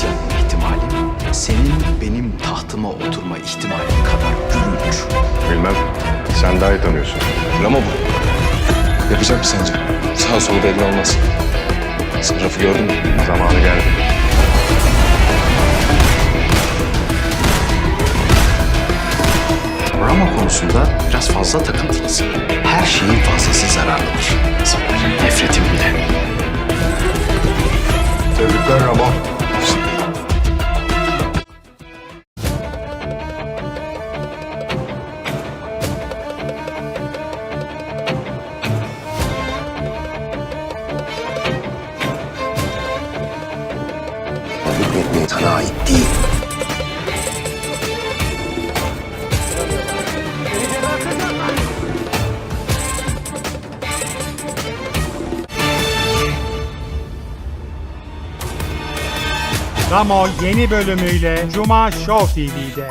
bahis yapma ihtimalim senin benim tahtıma oturma ihtimalin kadar gülünç. Bilmem. Sen daha iyi tanıyorsun. Ramo bu. Yapacak mı sence? Sağ solu belli olmaz. Sen Raf'ı gördün mü? Zamanı geldi. Rama konusunda biraz fazla takıntılısın. Her şeyin fazlası zararlıdır. Zafer, nefretim bile. Tebrikler Ramon. Sana ait değil. Ramo yeni bölümüyle Cuma Show TV'de.